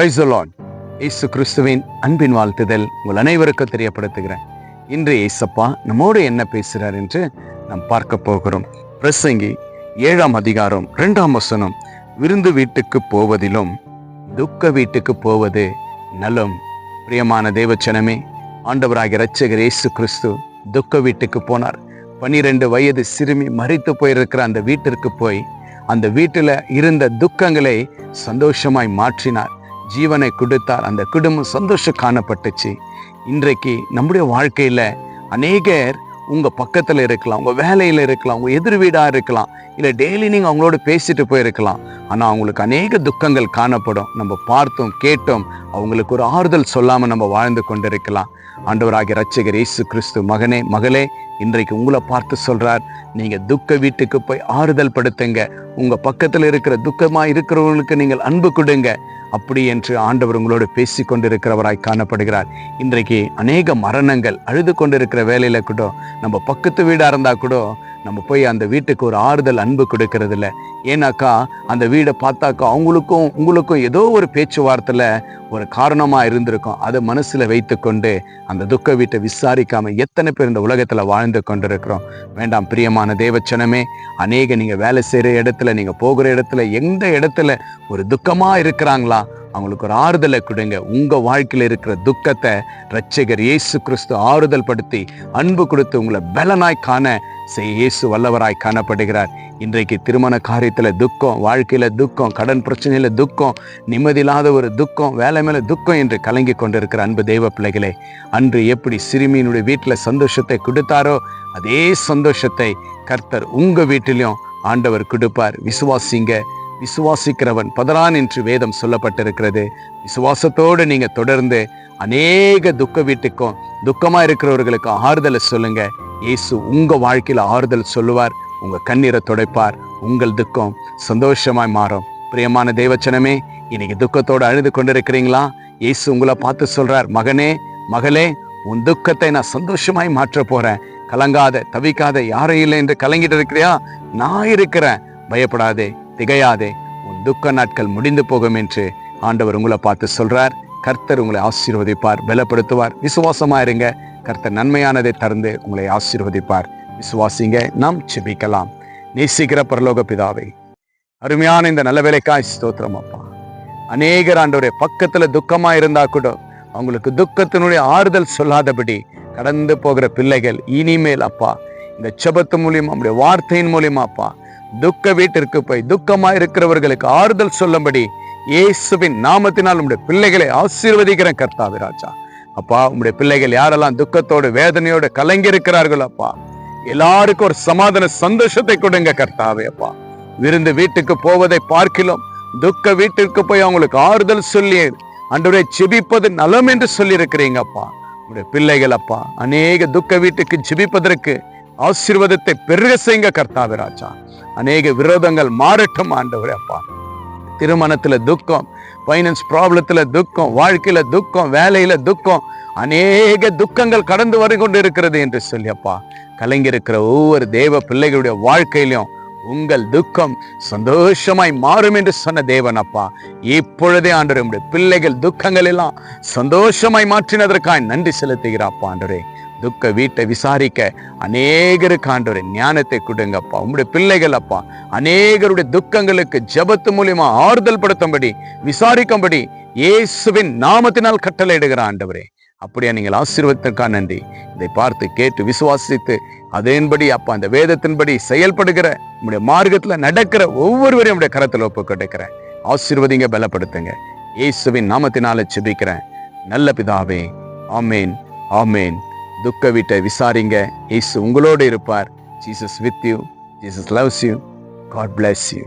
பிரைசலான் இயேசு கிறிஸ்துவின் அன்பின் வாழ்த்துதல் உங்கள் அனைவருக்கும் தெரியப்படுத்துகிறேன். இன்று ஏசப்பா நம்மோடு என்ன பேசுகிறார் என்று நாம் பார்க்க போகிறோம். பிரசங்கி ஏழாம் அதிகாரம் இரண்டாம் வசனம். விருந்து வீட்டுக்கு போவதிலும் துக்க வீட்டுக்கு போவது நலம். பிரியமான தேவச்சனமே ஆண்டவராகிய இரட்சகர் இயேசு கிறிஸ்து துக்க வீட்டுக்கு போனார். பன்னிரெண்டு வயது சிறுமி மறித்து போயிருக்கிற அந்த வீட்டிற்கு போய் அந்த வீட்டில் இருந்த துக்கங்களை சந்தோஷமாய் மாற்றினார். ஜீவனை கொடுத்தார். அந்த குடும்பம் சந்தோஷம் காணப்பட்டுச்சு. இன்றைக்கு நம்முடைய வாழ்க்கையில் அநேகர் உங்கள் பக்கத்தில் இருக்கலாம் உங்கள் வேலையில் இருக்கலாம் உங்கள் எதிர் வீடாக இருக்கலாம் இல்லை டெய்லி நீங்கள் அவங்களோட பேசிட்டு போயிருக்கலாம். ஆனால் அவங்களுக்கு அநேக துக்கங்கள் காணப்படும். நம்ம பார்த்தோம் கேட்டோம் அவங்களுக்கு ஒரு ஆறுதல் சொல்லாமல் நம்ம வாழ்ந்து கொண்டிருக்கலாம். ஆண்டவராகிய ரட்சகர் இயேசு கிறிஸ்து மகனே மகளே இன்றைக்கு உங்களை பார்த்து சொல்றார் நீங்க துக்க வீட்டுக்கு போய் ஆறுதல் படுத்துங்க. உங்க பக்கத்தில் இருக்கிற துக்கமா இருக்கிறவங்களுக்கு நீங்கள் அன்பு கொடுங்க. அப்படி என்று ஆண்டவர் உங்களோடு பேசி கொண்டிருக்கிறவராய் காணப்படுகிறார். இன்றைக்கு அநேக மரணங்கள் அழுது கொண்டிருக்கிற வேலையில கூட நம்ம பக்கத்து வீடா இருந்தா கூட நம்ம போய் அந்த வீட்டுக்கு ஒரு ஆறுதல் அன்பு கொடுக்கறது இல்லை ஏன்னாக்கா அந்த வீடை பார்த்தாக்கா அவங்களுக்கும் உங்களுக்கும் ஏதோ ஒரு பேச்சுவார்த்தையில் ஒரு காரணமாக இருந்திருக்கும். அதை மனசில் வைத்துக்கொண்டு அந்த துக்க வீட்டை விசாரிக்காம எத்தனை பேர் இந்த உலகத்தில் வாழ்ந்து கொண்டிருக்கிறோம். வேண்டாம் பிரியமான தேவச்சனமே அநேக நீங்கள் வேலை செய்கிற இடத்துல நீங்கள் போகிற இடத்துல எந்த இடத்துல ஒரு துக்கமாக இருக்கிறாங்களா அவங்களுக்கு ஒரு ஆறுதலை கொடுங்க. உங்கள் வாழ்க்கையில் இருக்கிற துக்கத்தை ரட்சகர் இயேசு கிறிஸ்து ஆறுதல் படுத்தி அன்பு கொடுத்து உங்களை பலனாய் காண இயேசு வல்லவராய் காணப்படுகிறார். இன்றைக்கு திருமண காரியத்தில் துக்கம் வாழ்க்கையில் துக்கம் கடன் பிரச்சனையில் துக்கம் நிம்மதியில்லாத ஒரு துக்கம் வேலை மேலே துக்கம் என்று கலங்கி கொண்டிருக்கிற அன்பு தெய்வ பிள்ளைகளே அன்று எப்படி சிறுமியினுடைய வீட்டில் சந்தோஷத்தை கொடுத்தாரோ அதே சந்தோஷத்தை கர்த்தர் உங்கள் வீட்டிலையும் ஆண்டவர் கொடுப்பார். விசுவாசிங்க விசுவாசிக்கிறவன் பதறான் என்று வேதம் சொல்லப்பட்டிருக்கிறது. விசுவாசத்தோடு நீங்கள் தொடர்ந்து அநேக துக்க வீட்டுக்கும் துக்கமாக இருக்கிறவர்களுக்கும் ஆறுதலை சொல்லுங்கள் இயேசு உங்க வாழ்க்கையில் ஆறுதல் சொல்லுவார் உங்க கண்ணீரை துடைப்பார் உங்கள் துக்கம் சந்தோஷமாய் மாறும். பிரியமான தேவச்சனமே இன்னைக்கு துக்கத்தோடு அழுது கொண்டிருக்கிறீங்களா? இயேசு உங்களை பார்த்து சொல்றார் மகனே மகளே உன் துக்கத்தை நான் சந்தோஷமாய் மாற்ற போகிறேன் கலங்காத தவிக்காத யாரும் இல்லை என்று கலங்கிட்டு இருக்கிறியா? நான் இருக்கிறேன். பயப்படாதே திகையாதே. உன் துக்க நாட்கள் முடிந்து போகும் என்று ஆண்டவர் உங்களை பார்த்து சொல்கிறார் கர்த்தர் உங்களை ஆசீர்வதிப்பார் பலப்படுத்துவார். விசுவாசமா இருங்க கர்த்த நன்மையானதை தருந்து உங்களை ஆசீர்வதிப்பார். விசுவாசிங்க நாம் செபிக்கலாம் நேசிக்கிற பரலோக பிதாவை அருமையான இந்த நல்ல வேலைக்காய் ஸ்தோத்திரம் அப்பா. அநேகர் ஆண்டவரே பக்கத்துல துக்கமா இருந்தா கூட அவங்களுக்கு துக்கத்தினுடைய ஆறுதல் சொல்லாதபடி கடந்து போகிற பிள்ளைகள் இனிமேல் அப்பா இந்த செபத்து மூலியமா நம்முடைய வார்த்தையின் மூலியமா அப்பா துக்க வீட்டிற்கு போய் துக்கமா இருக்கிறவர்களுக்கு ஆறுதல் சொல்லும்படி இயேசுவின் நாமத்தினால் நம்முடைய பிள்ளைகளை ஆசீர்வதிக்கிறேன் கர்த்தாவி ராஜா. அப்பா உங்களுடைய பிள்ளைகள் யாரெல்லாம் துக்கத்தோடு வேதனையோடு கலங்கியிருக்கிறார்கள் அப்பா எல்லாருக்கும் ஒரு சமாதான சந்தோஷத்தை கொடுங்க கர்த்தாவே அப்பா. விருந்து வீட்டுக்கு போவதை பார்க்கிலும் துக்க வீட்டிற்கு போய் அவங்களுக்கு ஆறுதல் சொல்லி அன்றுடைய செபிப்பது நலம் என்று சொல்லி இருக்கிறீங்க அப்பா. உங்களுடைய பிள்ளைகள் அப்பா அநேக துக்க வீட்டுக்கு ஜெபிப்பதற்கு ஆசீர்வாதத்தை பெருக செய்யுங்க கர்த்தாவே ராஜா. அநேக விரோதங்கள் மாறட்டும் ஆண்டவரே அப்பா. திருமணத்துல துக்கம் ஃபைனான்ஸ் ப்ராப்ளத்துல துக்கம் வாழ்க்கையில துக்கம் வேலையில துக்கம் அநேக துக்கங்கள் கடந்து வரை கொண்டு இருக்கிறது என்று சொல்லியப்பா கலைஞருக்கிற ஒவ்வொரு தேவ பிள்ளைகளுடைய வாழ்க்கையிலும் உங்கள் துக்கம் சந்தோஷமாய் மாறும் என்று சொன்ன தேவன் அப்பா. இப்பொழுதே ஆண்டவரே உங்களுடைய பிள்ளைகள் துக்கங்கள் எல்லாம் சந்தோஷமாய் மாற்றினதற்காய் நன்றி செலுத்துகிறாப்பா ஆண்டரே துக்க வீட்டை விசாரிக்க அநேகருக்கு ஆண்டவரே ஞானத்தை கொடுங்கப்பா. உங்களுடைய பிள்ளைகள் அப்பா அநேகருடைய துக்கங்களுக்கு ஜபத்து மூலியமா ஆறுதல் படுத்தும்படி விசாரிக்கும்படி இயேசுவின் நாமத்தினால் கட்டளையிடுகிற ஆண்டவரே. அப்படியா நீங்கள் ஆசீர்வத்திற்கா நன்றி. இதை பார்த்து கேட்டு விசுவாசித்து அதன்படி அப்பா அந்த வேதத்தின்படி செயல்படுகிற உங்களுடைய மார்க்கத்துல நடக்கிற ஒவ்வொருவரையும் உடைய கரத்தில் ஒப்பு கிடைக்கிறேன். ஆசீர்வதிங்க பலப்படுத்துங்க. இயேசுவின் நாமத்தினால செபிக்கிறேன் நல்ல பிதாவே ஆமேன் ஆமேன். துக்க வீட்டை விசாரிங்க. இயேசு உங்களோடு இருப்பார். Jesus with you Jesus loves you God bless you